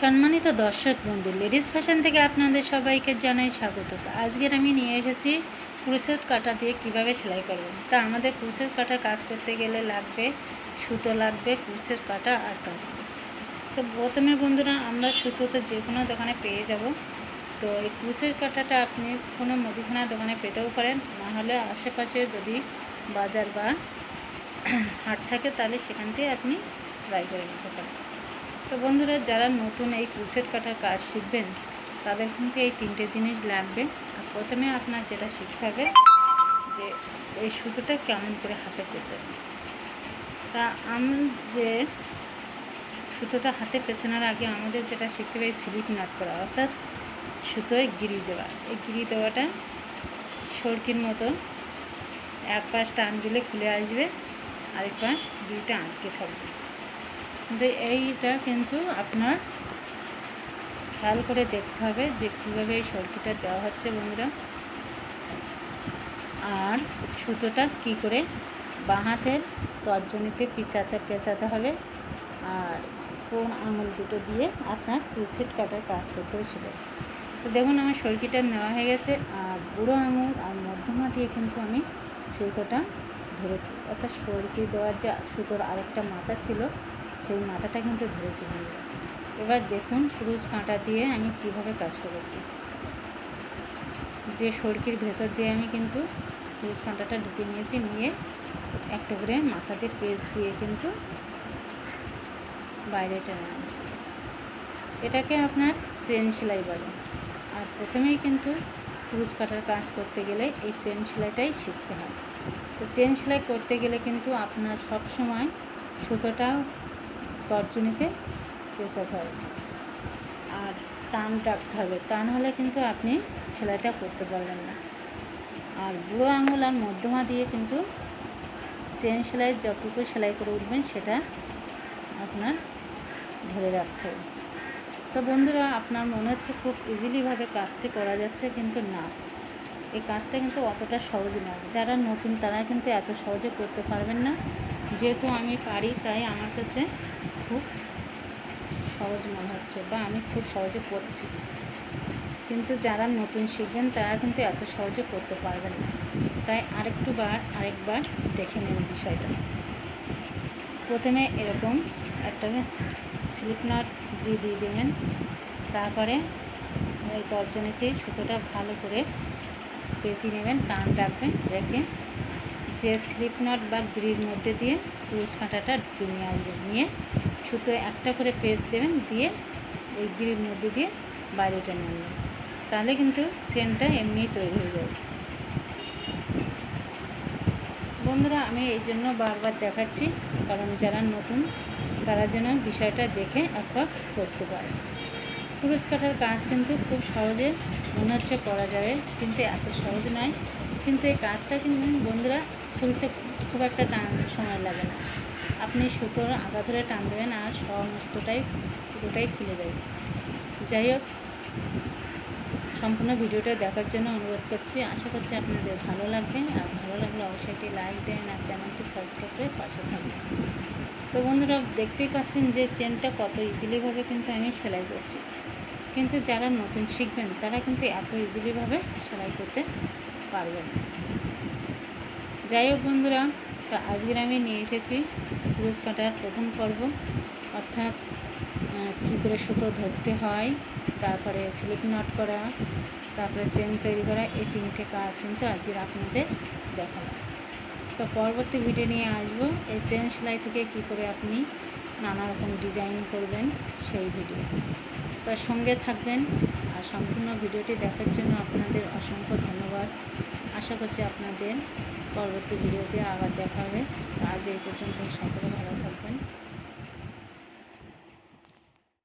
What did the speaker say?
সম্মানিত দর্শক বন্ধু, লেডিস ফ্যাশন থেকে আপনাদের সবাইকে জানাই স্বাগত। তো আজকের আমি নিয়ে এসেছি ক্রুসের কাটা দিয়ে কীভাবে সেলাই করবেন তা আমাদের ক্রুসের কাটা কাজ করতে গেলে লাগবে সুতো লাগবে ক্রুসের কাটা আর কাজ তো প্রথমে বন্ধুরা, আমরা সুতোতে যে কোনো দোকানে পেয়ে যাব। তো এই ক্রুসের কাটাটা আপনি কোনো মুদিখানা দোকানে পেতেও পারেন। না হলে আশেপাশে যদি বাজার বা হাট থাকে, তাহলে সেখান থেকে আপনি ট্রাই করে নিতে পারেন। তো বন্ধুরা, যারা নতুন এই ক্রুসেট কাটার কাজ শিখবেন, তাদের কিন্তু এই তিনটে জিনিস লাগবে। আর প্রথমে আপনার যেটা শিখতে হবে, যে এই সুতোটা কেমন করে হাতে পেঁচাবে তা আমি যে সুতোটা হাতে পেছানোর আগে আমাদের যেটা শিখতে হবে স্লিপ নাট করা। অর্থাৎ সুতোয় গিরি দেওয়া। এই গিরি দেওয়াটা সরকির মতো এক পাশ টান দিলে খুলে আসবে, আরেক পাশ দুইটা আটকে থাকবে। কিন্তু এইটা কিন্তু আপনার খেয়াল করে দেখতে হবে যে কীভাবে এই সরকিটা দেওয়া হচ্ছে, বন্ধুরা। আর সুতোটা কি করে বাঁ হাতের তর্জনীতে পিছাতে পেঁচাতে হবে। আর কোন আঙুল দুটো দিয়ে আপনার ক্রুসেট কাটার কাজ করতে হবে সেটা তো দেখুন, আমার সরকিটা নেওয়া হয়ে গেছে। আর বুড়ো আঙুল আর মধ্যমা দিয়ে কিন্তু আমি সুতোটা ধরেছি। অর্থাৎ সরকি দেওয়ার যে সুতোর আরেকটা মাথা ছিল সেই মাথাটা কিন্তু ধরেছি বন্ধুরা এবার দেখুন ক্রুজ কাঁটা দিয়ে আমি কীভাবে কাজটা করছি। যে সরকির ভেতর দিয়ে আমি কিন্তু ক্রুজ কাঁটাটা ঢুকে নিয়েছি, নিয়ে একটা করে মাথাতে পেজ দিয়ে কিন্তু বাইরে টেনে আনছি। এটাকে আপনার চেন সেলাই বলে। আর প্রথমেই কিন্তু ক্রুজ কাটার কাজ করতে গেলে এই চেন সেলাইটাই শিখতে হয়। তো চেন সেলাই করতে গেলে কিন্তু আপনার সব সময় সুতোটা তর্জনীতে পেঁচাতে হবে আর টান রাখতে হবে। তা হলে কিন্তু আপনি সেলাইটা করতে পারবেন না। আর বুড়ো আঙুল আর মধ্যমা দিয়ে কিন্তু চেন সেলাই যতটুকু সেলাই করে উঠবেন সেটা আপনার ধরে রাখতে হবে। তো বন্ধুরা, আপনার মনে হচ্ছে খুব ইজিলিভাবে কাজটি করা যাচ্ছে কিন্তু না। এই কাজটা কিন্তু অতটা সহজ না যারা নতুন, তারা কিন্তু এত সহজে করতে পারবেন না। যেহেতু আমি পারি, তাই আমার কাছে খুব সহজ মনে হচ্ছে বা আমি খুব সহজে করছি। কিন্তু যারা নতুন শিখবেন, তারা কিন্তু এত সহজে করতে পারবেন না। তাই আরেকটু বার, আরেকবার দেখে নেন বিষয়টা। প্রথমে এরকম একটা স্লিপ নাট দিয়ে দিয়ে দেবেন তারপরে ওই তর্জনীতে সুতোটা ভালো করে পেঁচিয়ে নেবেন, টান রাখবেন, রেখে যে স্লিপ নট বা গ্রির মধ্যে দিয়ে ক্রুশ কাঁটাটা ঢুকে নিয়ে আসবেন নিয়ে সুতো একটা করে পেঁচ দেবেন, দিয়ে ওই গ্রির মধ্যে দিয়ে বাইরে টেনে আনবেন তাহলে কিন্তু চেনটা এমনিই তৈরি হয়ে যাবে। বন্ধুরা, আমি এই জন্য বারবার দেখাচ্ছি, কারণ যারা নতুন, তারা যেন বিষয়টা দেখে একবার করতে পারে। পুরুষ কাটার কাজ কিন্তু খুব সহজে মনে হচ্ছে করা যাবে, কিন্তু এত সহজ নয়। কিন্তু এই কাজটা কিন্তু বন্ধুরা খুলতে খুব একটা টান, সময় লাগে না। আপনি সুতোর আগা ধরে টান দেবেন আর সমস্তটাই, পুরোটাই খুলে যাবে যাই হোক, সম্পূর্ণ ভিডিওটা দেখার জন্য অনুরোধ করছি। আশা করছি আপনাদের ভালো লাগবে। আর ভালো লাগলে অবশ্যই একটি লাইক দেন আর চ্যানেলটি সাবস্ক্রাইব করে পাশে থাকবেন। তো বন্ধুরা, দেখতেই পাচ্ছেন যে চেনটা কত ইজিলিভাবে কিন্তু আমি সেলাই করছি। কিন্তু যারা নতুন শিখবেন, তারা কিন্তু এত ইজিলিভাবে সেলাই করতে পারবেন। যাই হোক বন্ধুরা, তো আজকের আমি নিয়ে এসেছি পুরুষ কাটার প্রথম পর্ব। অর্থাৎ কী করে সুতো ধরতে হয়, তারপরে স্লিপ নট করা, তারপরে চেন তৈরি করা, এই তিনটে কাজ কিন্তু আজকের আপনাদের দেখালাম। তো পরবর্তী ভিডিও নিয়ে আসব, এই চেন সেলাই থেকে কী করে আপনি নানা রকম ডিজাইন করবেন সেই ভিডিও তার সঙ্গে থাকবেন আর সম্পূর্ণ ভিডিওটি দেখার জন্য আপনাদের অসংখ্য ধন্যবাদ। আশা করছি আপনাদের পরবর্তী ভিডিওতে আবার দেখা হবে। আজ এই পর্যন্ত সকলে ভালো থাকবেন।